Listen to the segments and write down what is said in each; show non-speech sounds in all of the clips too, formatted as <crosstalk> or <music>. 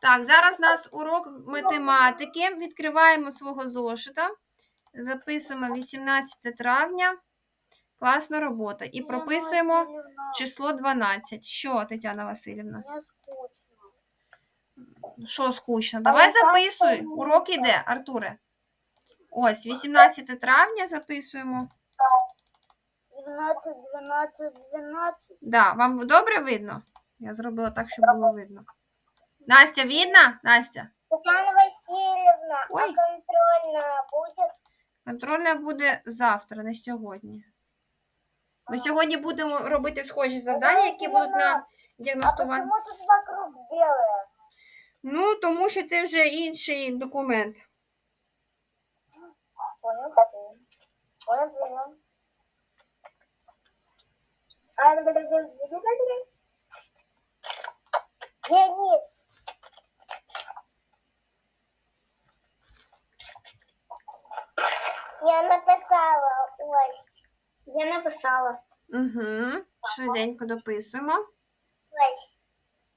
Так, зараз у нас урок математики. Відкриваємо свого зошита. Записуємо 18 травня. Класна робота. І прописуємо число 12. Що, Тетяна Васильівна? Що скучно? Давай записуй. Урок іде, Артуре. Ось, 18 травня записуємо. 12, 12, 12. Да, вам добре видно? Я зробила так, щоб було видно. Настя, видно? Настя? Татьяна Васильевна, Ой. а контрольная будет? Контрольна буде завтра, не сьогодні. Ми сьогодні будемо робити схожі завдання, які будуть на А почему тут вокруг белое? Ну, тому що це вже інший документ. Понял? Понял, понял. А, Леонид. Я написала, ось. Я написала. Угу. Швиденько дописуємо. Ось.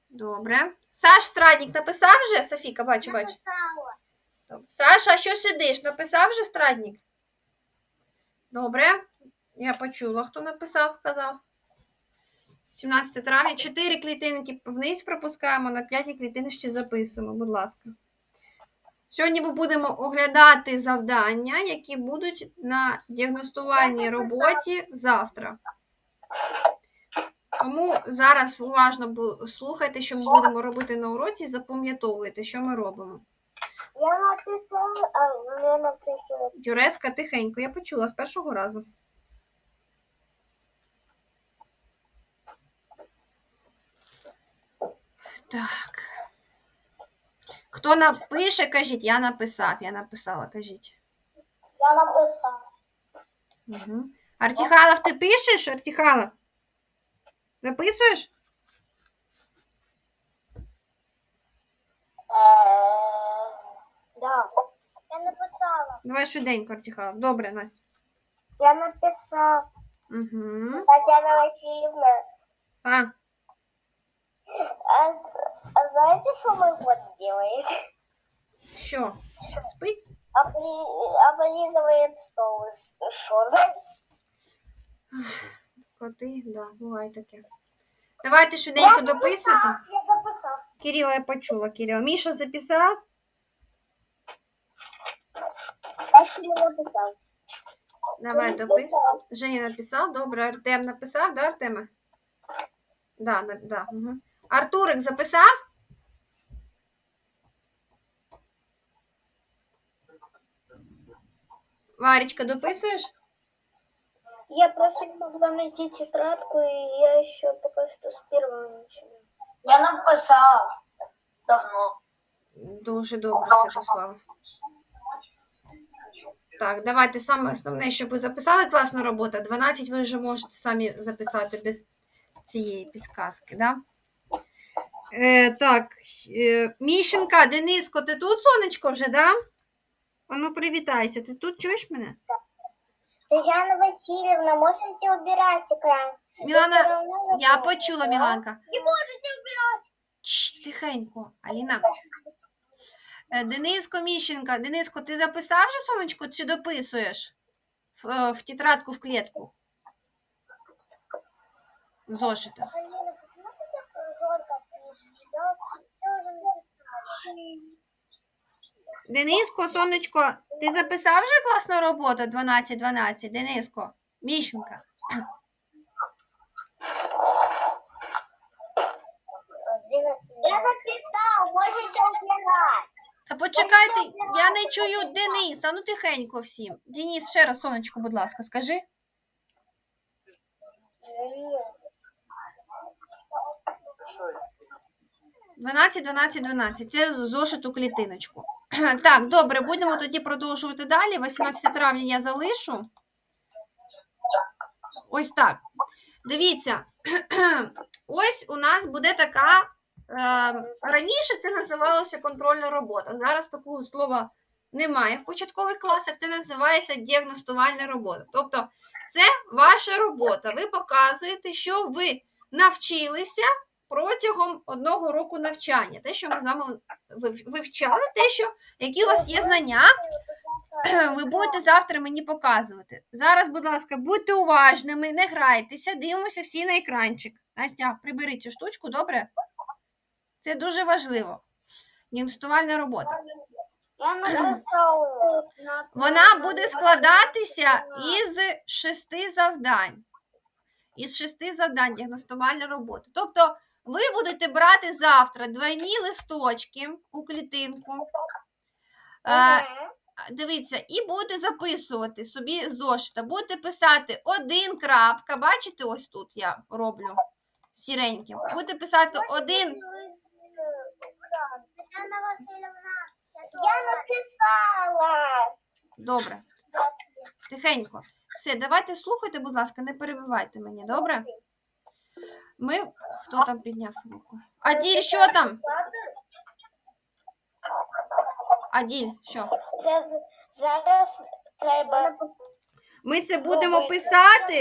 Добре. Саш Страдник написав вже? Софіка, бачу, бачу. Написала. Добре. Саша, що сидиш? Написав вже Страдник? Добре. Я почула, хто написав, казав. 17 травня. 4 клітинки вниз пропускаємо, на 5 клітиночці записуємо, будь ласка. Сьогодні ми будемо оглядати завдання, які будуть на діагностувальній роботі завтра. Тому зараз уважно слухайте, що ми будемо робити на уроці, і запам'ятовуйте, що ми робимо. Я написала, а мне написала. Юреска тихенько, я почула з першого разу. Так. Хто напише, кажіть, я написав, я написала, кажіть. Я написала. Угу. Артихалов, ти пишеш, Артихалов? Записуєш? Да. Я написала. Давай швиденько, Артихалов. Добре, Настя. Я написала. Угу. Татьяна Васильевна. А, А, а знаете, что мой кот делает? Спить? Обли- облизывает стол с шорой. Коти, да, буває таке. Давайте швиденько дописуйте. Я записал. Кирилла я почула, Кирилл. Міша записав? Я. Давай дописуй. Женя написав, добре. Артем написав, да, Артема? Да, на- да. Угу. Артурик записав? Варечка, дописуєш? Я просто не могла найти тетрадку, и я еще пока что с первого начала. Я написал. Давно. Дуже добре, Святослава. Так, давайте саме основне, щоб ви записали класна робота. 12 ви вже можете самі записати без цієї підсказки, да? Е, так, е, Міщенка, Дениско, ти тут, сонечко, вже, да? Ану, привітайся. Ти тут чуєш мене? Татьяна Васильевна, можете убирать экран? Мілана, я почула, Міланка. Не можете убирать. Чш, тихенько, Аліна. Е, Дениско Міщенка, Дениско, ти записав вже сонечко чи дописуєш в, е, в тетрадку в клітку? В Дениско, сонечко, ти записав вже класну роботу 12-12? Дениско, Міщенка. Я написал, можете убирать. Та почекайте, я не чую Дениса. Ну тихенько всім. Денис, ще раз, сонечко, будь ласка, скажи. 12, 12, 12. Це зошиту клітиночку. <clears throat> Так, добре, будемо тоді продовжувати далі. 18 травня я залишу. Ось так. Дивіться, <clears throat> ось у нас буде така. Е, раніше це називалося контрольна робота. Зараз такого слова немає в початкових класах. Це називається діагностувальна робота. Тобто, це ваша робота. Ви показуєте, що ви навчилися протягом одного року навчання. Те, що ми з вами вивчали, те, що які у вас є знання, <clears throat> ви будете завтра мені показувати. Зараз, будь ласка, будьте уважними, не грайтеся, дивимося всі на екранчик. Настя, прибери цю штучку, добре? Це дуже важливо. Діагностувальна робота. <clears throat> Вона буде складатися із шести завдань. Із шести завдань діагностувальна робота. Тобто ви будете брати завтра двойні листочки у клітинку. Е, Дивіться, і будете записувати собі зошита. Будете писати один крапка. Бачите, ось тут я роблю сіреньким. Будете писати один. Я написала. Добре, тихенько. Все, давайте слухайте, будь ласка, не перебивайте мене, добре? Ми. Хто там підняв руку? Аділь, що там? Аділь, що? Це з- зараз треба. Ми це будемо писати.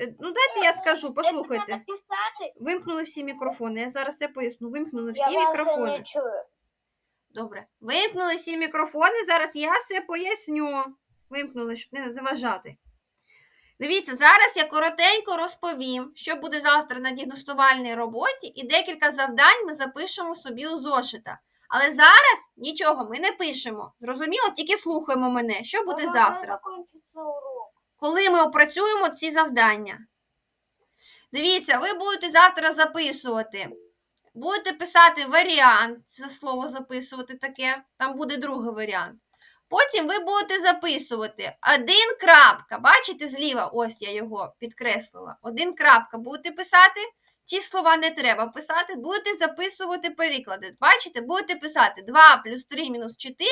Е, Ну, дайте я скажу, послухайте. Вимкнули всі мікрофони. Я зараз все поясню. Вимкнули я всі вас мікрофони. не чую. Добре. Вимкнули всі мікрофони. Зараз я все поясню. Вимкнули, щоб не заважати. Дивіться, зараз я коротенько розповім, що буде завтра на діагностувальній роботі, і декілька завдань ми запишемо собі у зошита. Але зараз нічого ми не пишемо. Зрозуміло, тільки слухаємо мене, що буде Коли завтра. коли ми опрацюємо ці завдання. Дивіться, ви будете завтра записувати. Будете писати варіант, це слово записувати таке, там буде другий варіант. Потім ви будете записувати один крапка. Бачите, зліва, ось я його підкреслила. Один крапка будете писати. Ті слова не треба писати, будете записувати переклади. Бачите, будете писати 2 плюс 3 мінус 4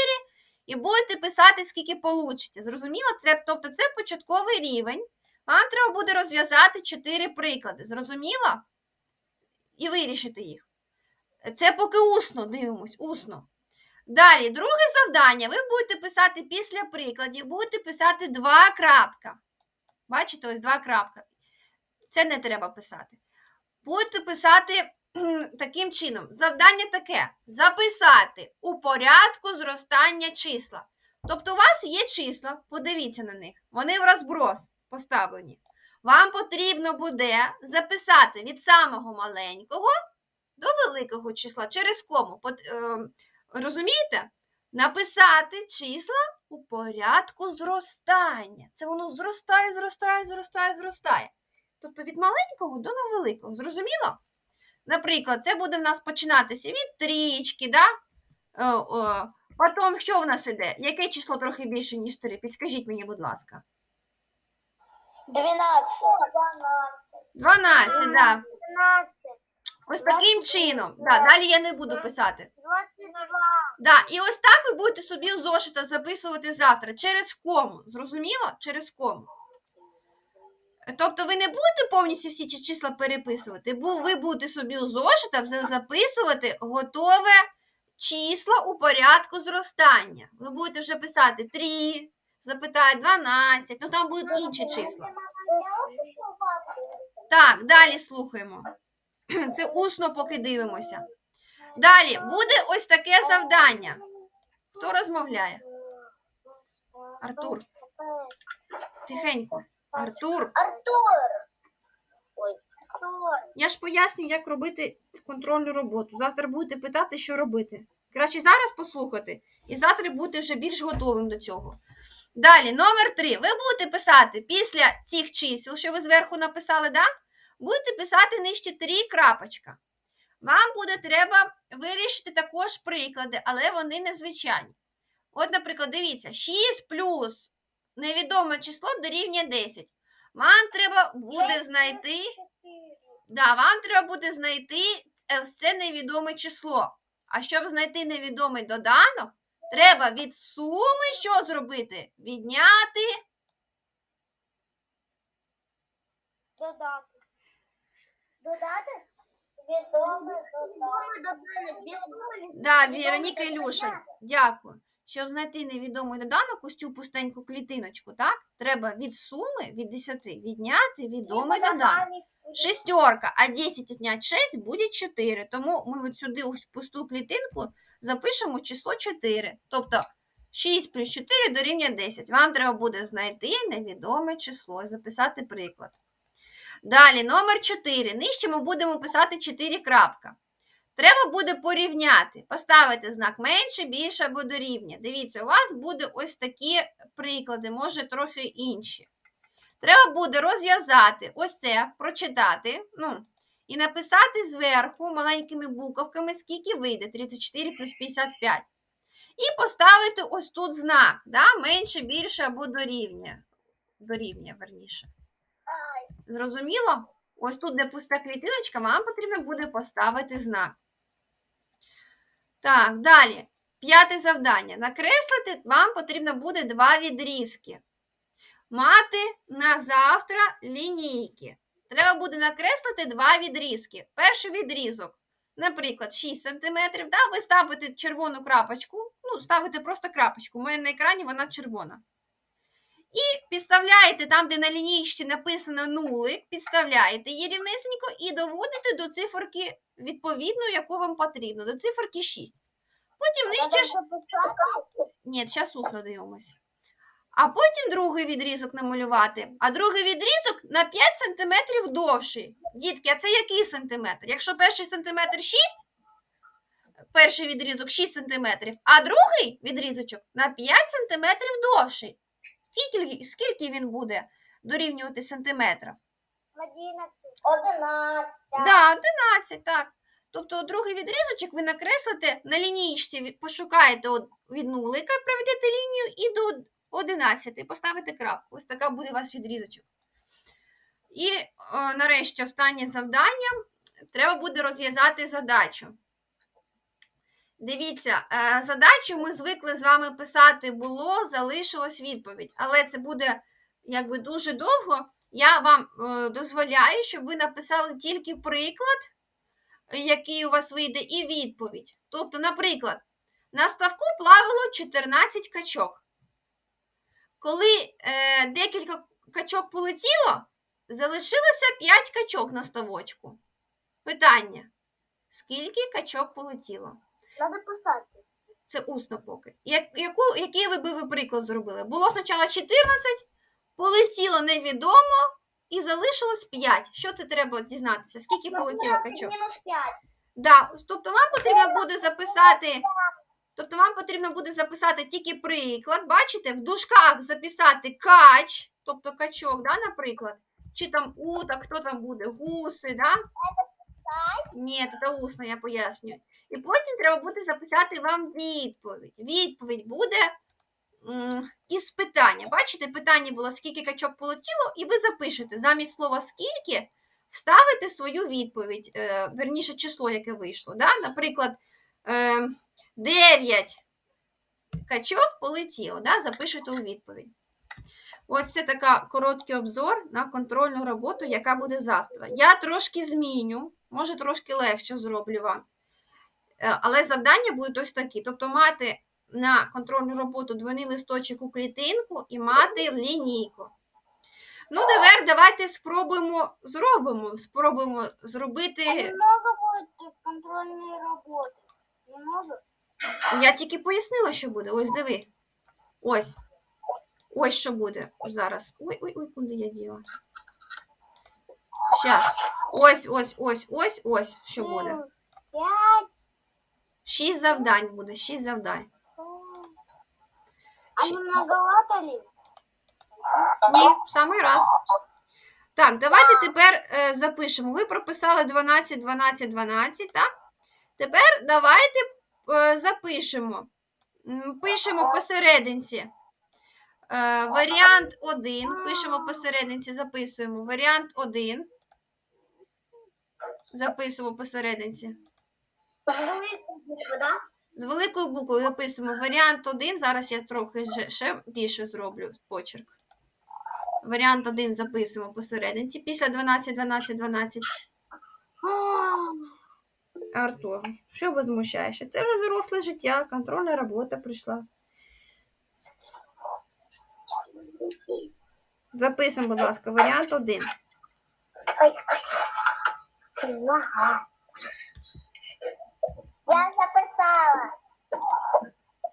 і будете писати, скільки вийде. Зрозуміло? Тобто це початковий рівень. Вам треба буде розв'язати 4 приклади. Зрозуміло? І вирішити їх. Це поки усно дивимось, усно. Далі, друге завдання. Ви будете писати після прикладів, будете писати два крапка. Бачите, ось два крапка. Це не треба писати. Будете писати таким чином. Завдання таке: записати у порядку зростання числа. Тобто, у вас є числа, подивіться на них, вони в розброс поставлені. Вам потрібно буде записати від самого маленького до великого числа через кому. Розумієте? Написати числа у порядку зростання. Це воно зростає, зростає, зростає, зростає. Тобто від маленького до великого. Зрозуміло? Наприклад, це буде в нас починатися від трічки, да? Е, о, Потім що в нас іде? Яке число трохи більше, ніж 3? Підскажіть мені, будь ласка. 12. 12, так. Да. 12. Ось таким чином. Да, далі я не буду писати. 22. Да, і ось так ви будете собі у зошита записувати завтра через кому. Зрозуміло? Через кому. Тобто ви не будете повністю всі ці числа переписувати, бо ви будете собі у зошита записувати готове числа у порядку зростання. Ви будете вже писати 3, запитають 12, ну там будуть інші числа. Так, далі слухаємо. <clears throat> Це усно поки дивимося. Далі буде ось таке завдання. Хто розмовляє? Артур. Тихенько. Артур, Артур. Я ж поясню, як робити контрольну роботу. Завтра будете питати, що робити. Краще зараз послухати, і завтра будете вже більш готовим до цього. Далі, номер три. Ви будете писати після цих чисел, що ви зверху написали, да? Будете писати нижче три крапочка. Вам буде треба вирішити також приклади, але вони незвичайні. От, наприклад, дивіться, 6 плюс невідоме число дорівнює 10. Вам треба буде знайти, да, вам треба буде знайти е, це невідоме число. А щоб знайти невідомий доданок, треба від суми що зробити? Відняти. Додати. Додати? Відомий доданок. Да, Вероніка Ілюша, дякую. Щоб знайти невідомий доданок, ось цю пустеньку клітиночку, так? Треба від суми від 10 відняти відомий доданок. шестерка, а 10 отнять 6 буде 4. Тому ми от сюди у пусту клітинку запишемо число 4. Тобто 6 плюс 4 дорівнює 10. Вам треба буде знайти невідоме число і записати приклад. Далі, номер 4. Нижче ми будемо писати 4 крапка. Треба буде порівняти, поставити знак менше, більше або дорівнює. Дивіться, у вас буде ось такі приклади, може трохи інші. Треба буде розв'язати ось це, прочитати, ну, і написати зверху маленькими буковками, скільки вийде 34 плюс 55. І поставити ось тут знак, да? менше, більше або дорівнює. Дорівнює, верніше. Зрозуміло? Ось тут, де пуста клітиночка, вам потрібно буде поставити знак. Так, далі. П'яте завдання. Накреслити вам потрібно буде два відрізки. Мати на завтра лінійки. Треба буде накреслити два відрізки. Перший відрізок, наприклад, 6 см, да, ви ставите червону крапочку, ну, ставите просто крапочку. У мене на екрані вона червона. І підставляєте там, де на лінійці написано нулик, підставляєте її рівнесенько і доводите до циферки відповідно, яку вам потрібно, до циферки 6. Потім нижче ж. Ні, зараз усно дивимось. А потім другий відрізок намалювати. А другий відрізок на 5 см довший. Дітки, а це який сантиметр? Якщо перший сантиметр 6, перший відрізок 6 см, а другий відрізочок на 5 см довший. Скільки, скільки він буде дорівнювати сантиметрів? 11. 11. Да, 11, так. Тобто другий відрізочок ви накреслите на лінійці, пошукаєте від нулика, проведете лінію і до 11 поставите крапку. Ось така буде у вас відрізочок. І е, нарешті останнє завдання. Треба буде розв'язати задачу. Дивіться, е, задачу ми звикли з вами писати було, залишилось відповідь. Але це буде якби дуже довго. Я вам е, дозволяю, щоб ви написали тільки приклад, який у вас вийде, і відповідь. Тобто, наприклад, на ставку плавало 14 качок. Коли е, декілька качок полетіло, залишилося 5 качок на ставочку. Питання: скільки качок полетіло? Надо писати. Це усно поки. Як, яку, який ви би ви приклад зробили? Було спочатку 14, полетіло невідомо і залишилось 5. Що це треба дізнатися? Скільки полетіло качок? Мінус 5. Да, тобто вам потрібно буде записати. Тобто вам потрібно буде записати тільки приклад. Бачите, в дужках записати кач, тобто качок, да, наприклад. Чи там уток, хто там буде, гуси, да? Ні, це усно, я пояснюю. І потім треба буде записати вам відповідь. Відповідь буде м, із питання. Бачите, питання було, скільки качок полетіло, і ви запишете замість слова скільки вставите свою відповідь, е, верніше число, яке вийшло. Да? Наприклад, е, 9 качок полетіло, да? запишете у відповідь. Ось це така короткий обзор на контрольну роботу, яка буде завтра. Я трошки зміню, може трошки легше зроблю вам. Е, Але завдання будуть ось такі. Тобто мати на контрольну роботу двойний листочок у клітинку і мати лінійку. Ну, тепер давайте спробуємо зробимо. Спробуємо зробити. Немного будет контрольной работы. Немного. Я тільки пояснила, що буде. Ось диви. Ось. Ось що буде зараз. Ой, ой, ой, куди я діла. Щас. Ось, ось, ось, ось, ось, що буде. Шість завдань буде, шість завдань. А не многовато ли? Ні, в самий раз. Так, давайте тепер е, запишемо. Ви прописали 12, 12, 12, так? Тепер давайте е, запишемо. Пишемо посерединці. Е, варіант 1. Пишемо посерединці, записуємо. Варіант 1. Записуємо посерединці. З великою буквою записуємо варіант 1. Зараз я трохи ще, більше зроблю почерк. Варіант 1 записуємо посерединці. Після 12, 12, 12. Артур, що возмущаєшся? Це вже доросле життя, контрольна робота прийшла. Записуємо, будь ласка, варіант 1. Ой, спасибо. Ага. Я записала.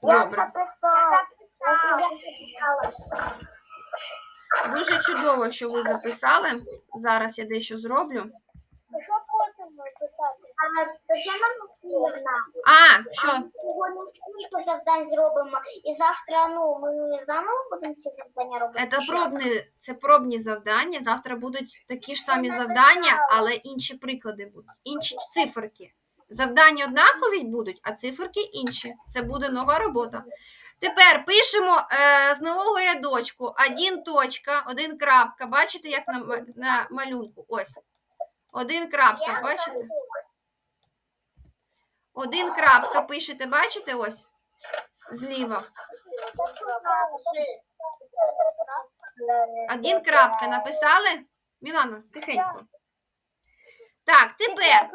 Я Добре. записала. Я записала. Дуже чудово, що ви записали. Зараз я дещо зроблю. Що потім написати? А, що? Сьогодні завдань зробимо, і завтра, ну, ми заново будемо ці завдання робити? Це пробні, це пробні завдання. Завтра будуть такі ж самі завдання, але інші приклади будуть, інші циферки. Завдання однакові будуть, а циферки інші. Це буде нова робота. Тепер пишемо е, з нового рядочку один точка, один крапка. Бачите, як на, на малюнку? Ось. Один крапка, бачите? Один крапка пишете, бачите ось? Зліва. Один крапка написали? Мілана, тихенько. Так, тепер.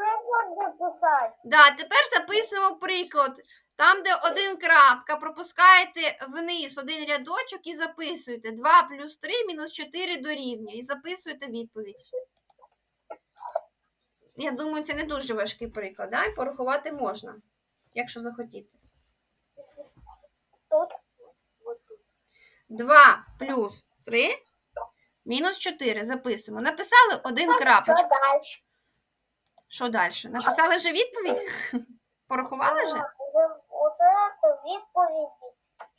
Да, тепер записуємо приклад. Там, де один крапка, пропускаєте вниз один рядочок і записуєте 2 плюс 3 мінус 4 дорівнює. І записуєте відповідь. Я думаю, це не дуже важкий приклад, да? порахувати можна, якщо захотіти. Тут 2 плюс 3 мінус 4. Записуємо. Написали один крапочку. що далі? Що далі? Написали вже відповідь? <laughs> Порахували вже? Відповіді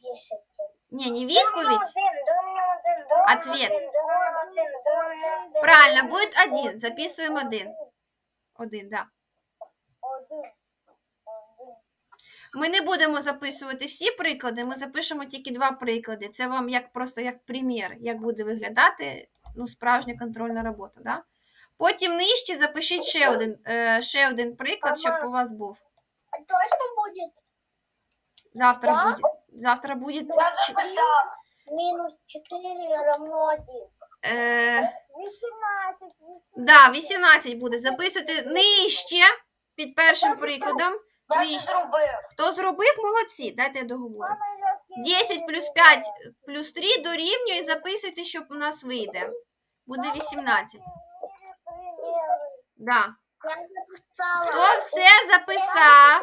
пишете. Ні, не відповідь. Ответ. Правильно, будет один. Записываем один. Один, так. да. Ми не будемо записувати всі приклади, ми запишемо тільки два приклади. Це вам як просто як примір, як буде виглядати ну, справжня контрольна робота. Да? Потім нижче запишіть ще один, е, ще один приклад, щоб у вас був. Точно буде Завтра Да? буде. Завтра буде. ч- мінус 4 равно 1. Е, 18. да, 18 буде. Записуйте нижче під першим прикладом. Нижче. Хто зробив, молодці. Дайте я договорю. 10 плюс 5 плюс 3 дорівнює і записуйте, що у нас вийде. Буде 18. Да. Хто все записав?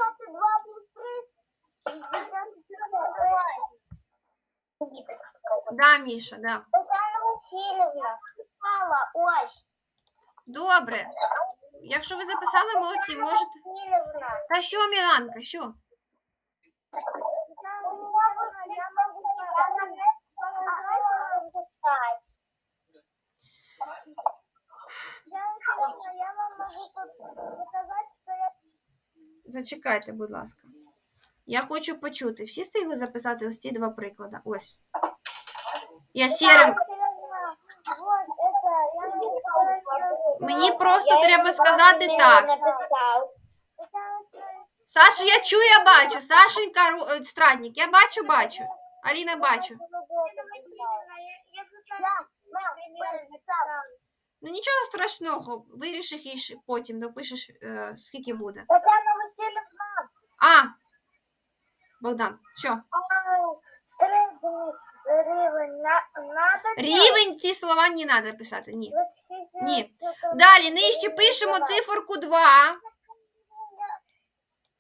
Да, Міша, да. Добре. Якщо ви записали, молодці, можете. Та що, Міланка, що? Зачекайте, будь ласка. Я хочу почути. Всі встигли записати ось ці два приклади. Ось. Я сірим. Вот это, я могу показать, Мені просто треба сказати так. Саша, я чую, я бачу. Сашенька е, Страдник, я бачу, бачу. Аліна бачу. Ну нічого страшного, вирішиш і потім допишеш, е, скільки буде. А! Богдан, що? Рівень ці слова не треба писати. Ні. Ні. Далі нижче пишемо циферку 2.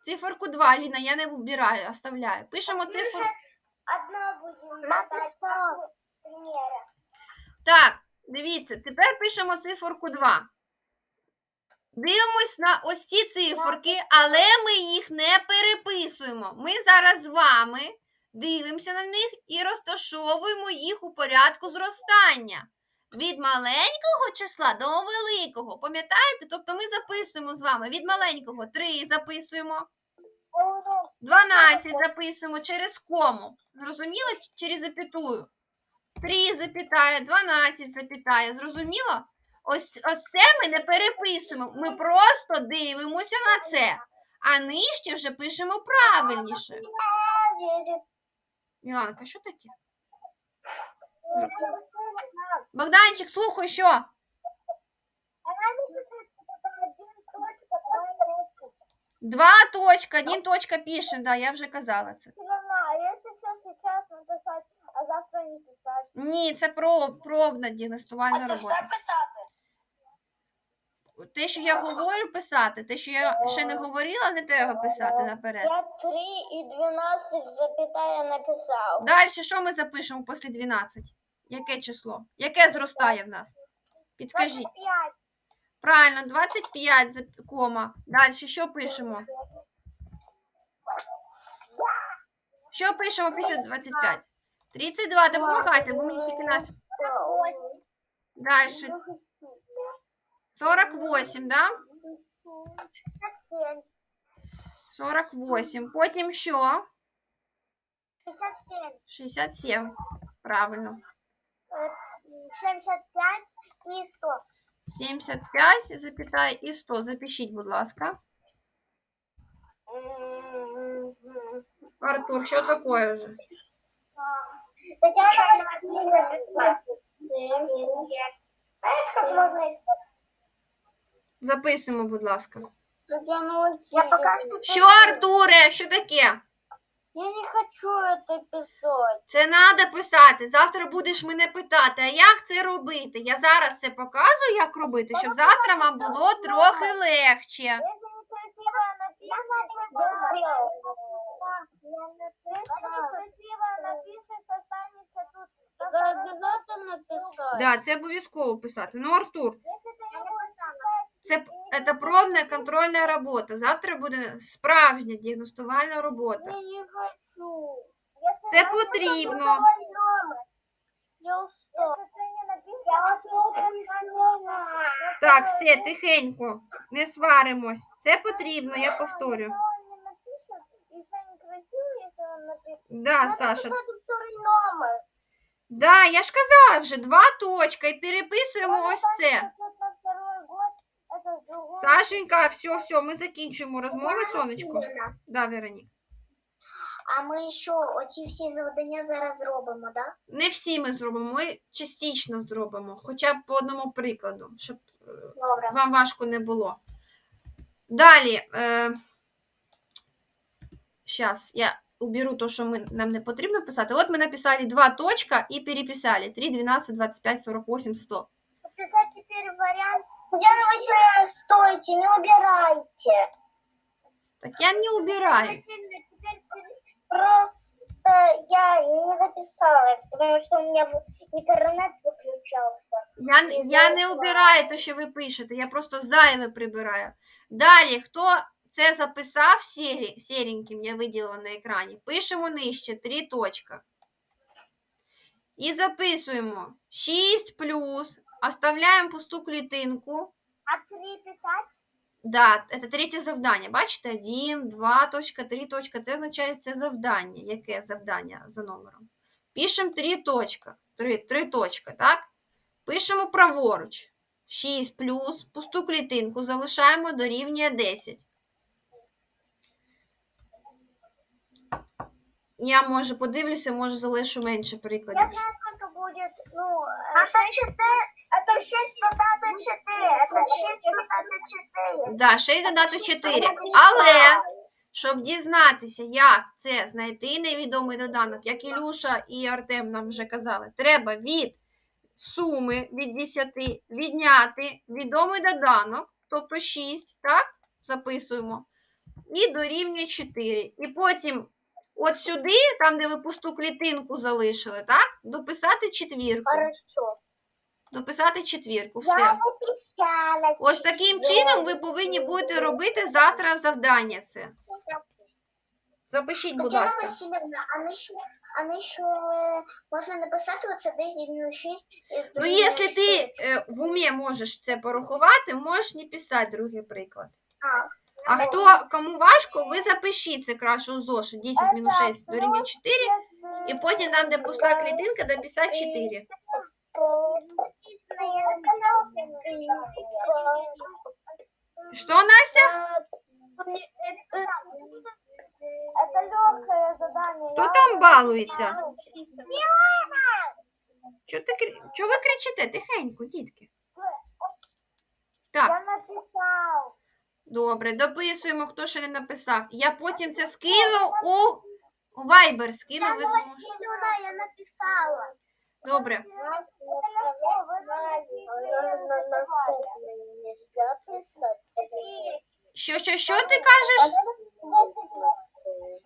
Циферку 2, Аліна, я не вибираю, оставляю. Пишемо цифру. Одно будем писать по. Так, дивіться, тепер пишемо циферку 2. Дивимось на ось ці циферки, але ми їх не переписуємо. Ми зараз з вами дивимося на них і розташовуємо їх у порядку зростання. Від маленького числа до великого. Пам'ятаєте? Тобто ми записуємо з вами від маленького 3 записуємо, 12 записуємо через кому. Зрозуміло? Через запятую. 3 запітає, 12 запітає. Зрозуміло? Ось, ось це ми не переписуємо. Ми просто дивимося на це. А нижче вже пишемо правильніше. Міланка, що таке? Богданчик, слухай, що? Два точка, один точка пишемо, да, я вже казала це. А а? Ні, це про, пробна діагностувальна робота. писати? те, що я говорю, писати. Те, що я ще не говорила, не треба писати наперед. Я 3 і 12 запятая написав. Далі, що ми запишемо після 12? Яке число? Яке зростає в нас? Підскажіть. 25. Правильно, 25, зап- кома. Далі, що пишемо? Що пишемо після 25? 32, допомагайте, бо мені тільки нас. Далі. 48, да? 67. 48. Потім що? 67. 67. Правильно. Е, 75 і 100. 75, запятая і 100. Запишіть, будь ласка. Артур, що таке вже? Искать? Записуємо, будь ласка. Я пока. Що, Артуре? Що таке? Я не хочу это писать. Це треба писати. Завтра будеш мене питати, а як це робити? Я зараз це показую, як робити, щоб завтра вам було трохи легче. Это. Да, це обов'язково писати. Ну, Артур, Це, це пробна контрольна робота. Завтра буде справжня діагностувальна робота. Я не хочу. Це потрібно. Так, все, тихенько, не сваримось. Це потрібно, я повторю. Да, Саша. Да, я ж казала вже два точка і переписуємо ось це. Сашенька, все, все, ми закінчуємо розмови, сонечко. Да, Веронік. А ми що, оці всі завдання зараз зробимо, так? Не всі ми зробимо, ми частично зробимо, хоча б по одному прикладу, щоб е, Добре. вам важко не було. Далі. Е, Сейчас я уберу то, що ми, нам не потрібно писати. От ми написали два точка і переписали. 3, 12, 25, 48, 100. Писать теперь вариант. Диана Васильевна, стойте, не убирайте. Так я не убираю. Просто я не записала, потому что у меня интернет выключался. Я, я не убираю те, що ви пишете, я просто зайве прибираю. Далі, хто це записав сірі, сіреньким, я виділила на екрані, пишемо нижче три точка. І записуємо 6 плюс, оставляємо пусту клітинку. А три писать? Да, це третє завдання. Бачите? 1, 2, точка, 3 точка. Це означає це завдання. Яке завдання за номером? Пишемо 3 точка. 3, 3 точка, так? Пишемо праворуч. 6 плюс, пусту клітинку залишаємо дорівнює 10. Я може подивлюся, може залишу менше Я прикладів. знаю, сколько будет, ну... Это 4, это 6 додати 4, это 6 додати 4. Да, 6 додати 4. Але щоб дізнатися, як це знайти невідомий доданок, як Ілюша і Артем нам вже казали, треба від суми від 10 відняти відомий доданок, тобто 6, так? Записуємо. І дорівнює 4. І потім от сюди, там, де ви пусту клітинку залишили, так? Дописати четвірку. Хорошо. Дописати четвірку. Я Все. написала. Ось таким чином ви повинні будете робити завтра завдання це. Запишіть, будь Тетяна ласка. Васильівна, а ми ще, а ми ще е, можна написати оце десь рівно 6. Ну, якщо ти е, в умі можеш це порахувати, можеш не писати другий приклад. А, А хто кому важко, ви запишіть це краще у зошит 10 мінус 6 дорівнює 4, і потім там, де пуста клітинка, дописати 4. Що, Настя? Это легкое задание. Хто там балується? Чого ти кри- чого ви кричите? Тихенько, дітки. Так. Я написал. Добре, дописуємо, хто ще не написав. Я потім це скину у, Viber, скину, ви зможете. Я написала. Добре. Що, що, що ти кажеш?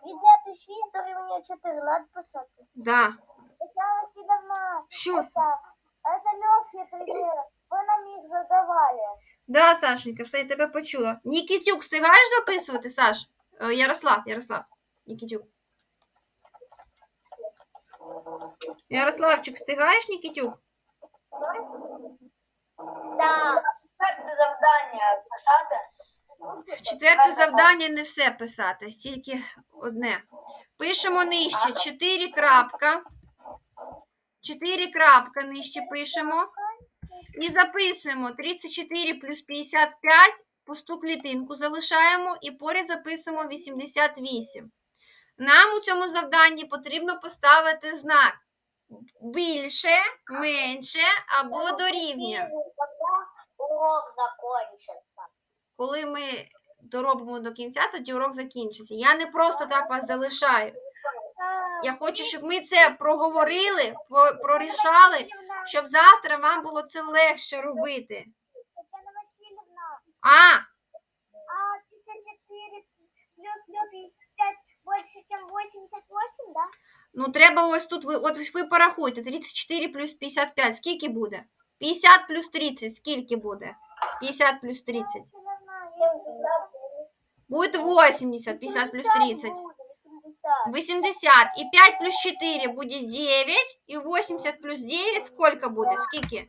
Ребята, ще дорівнює 4, надо писати. Да. Що? Да, Сашенька, все, я тебе почула. Нікітюк, встигаєш записувати, Саш? Е, Ярослав, Ярослав. Нікітюк. Ярославчик, встигаєш, Нікітюк? Да. Четверте завдання писати. Четверте завдання не все писати, тільки одне. Пишемо нижче 4 крапка. 4 крапка нижче пишемо. І записуємо 34 плюс 55, пусту клітинку залишаємо і поряд записуємо 88. Нам у цьому завданні потрібно поставити знак більше, менше або дорівнює. Урок закончится. Коли ми доробимо до кінця, тоді урок закінчиться. Я не просто так вас залишаю. Я хочу, щоб ми це проговорили, прорішали, щоб завтра вам було це легше робити. А, а 34 плюс 55 больше, чем 88, да? ну треба ось тут, ви, от ви порахуйте, 34 плюс 55, скільки буде? 50 плюс 30, скільки буде? 50 плюс 30. Буде 80, 50 плюс 30. 80. И 5 плюс 4 будет 9. И 80 плюс 9 сколько будет? Скільки?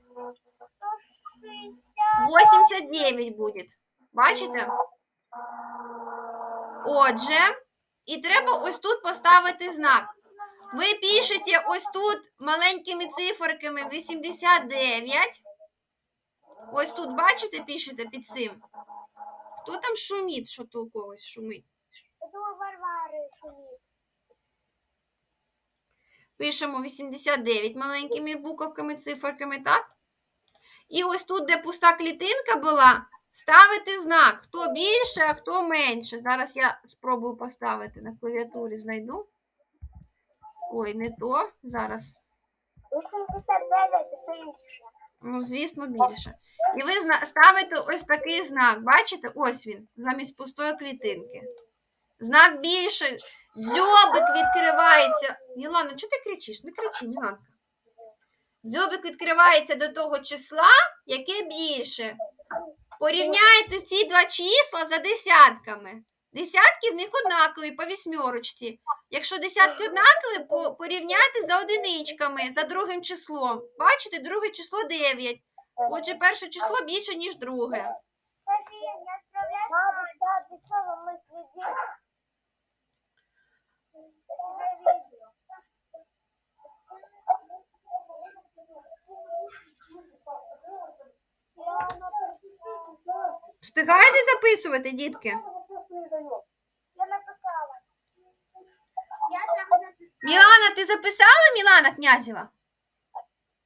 89 буде. Бачите? Отже, і треба ось тут поставити знак. Ви пишете ось тут маленькими циферками 89. Ось тут, бачите, пишете під цим. Хто там шумить, що то у когось шумить? Это у Варвары шумит. Пишемо 89 маленькими буковками, циферками, так? І ось тут, де пуста клітинка була, ставити знак. Хто більше, а хто менше. Зараз я спробую поставити на клавіатурі, знайду. Ой, не то. Зараз. 89 більше. Ну, звісно, більше. І ви ставите ось такий знак. Бачите? Ось він, замість пустої клітинки. Знак більше. Дзьобик відкривається. Мілана, чого ти кричиш? Не кричи, Міланка. Дзьобик відкривається до того числа, яке більше. Порівняйте ці два числа за десятками. Десятки в них однакові по вісьмерочці. Якщо десятки однакові, по- порівняйте за одиничками, за другим числом. Бачите, друге число 9. Отже, перше число більше, ніж друге. Встигаєте записувати, дітки? Я написала. Я там написала. Мілана, ти записала Мілана Князєва?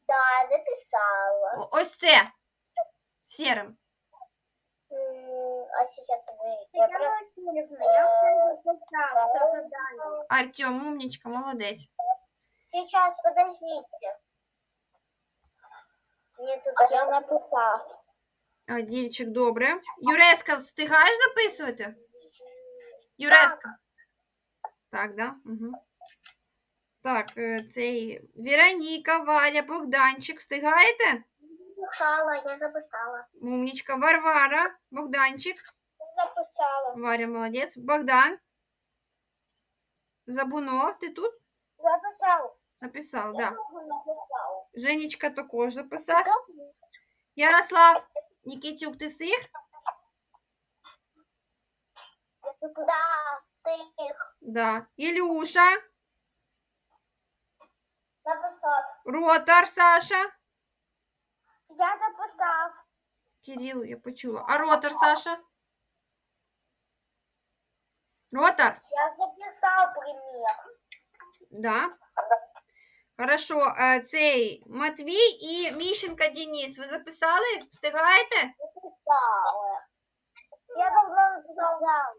Да, написала. О- ось це. Сірим. А сейчас подождите. Я все записала. Артем, умнічка, молодець. Сейчас, подождите. Мне туда... Я написала. А, Дільчик, добре. Юреска, встигаєш записувати? Юреска. Так, да? Угу. Так, е, цей Вероніка, Валя, Богданчик, встигаєте? Написала, я записала. Умнічка, Варвара, Богданчик. Записала. Варя, молодець. Богдан. Забунов, ти тут? Записала. Записав, да. Написала. Женечка також записав. Ярослав, Нікітюк, ти встиг? Да, ты их Да. Ілюша, написал. Ротар, Саша. Я записав. Кирилл, я почула. А Ротар, Саша? Ротар? Я записав примір. Да. Хорошо. е, Цей Матвій і Міщенка Денис. Ви записали? Встигаєте? Записала. Я давно написав. Да.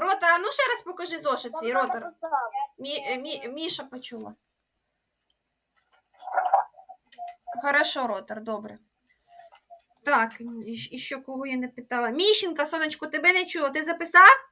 Ротар, а ну ще раз покажи зошит свій, Ротар. Мі, е, Мі, Міша почула. Хорошо, Ротар, добре. Так, і що кого я не питала. Міщенка, сонечко, тебе не чула. Ти записав?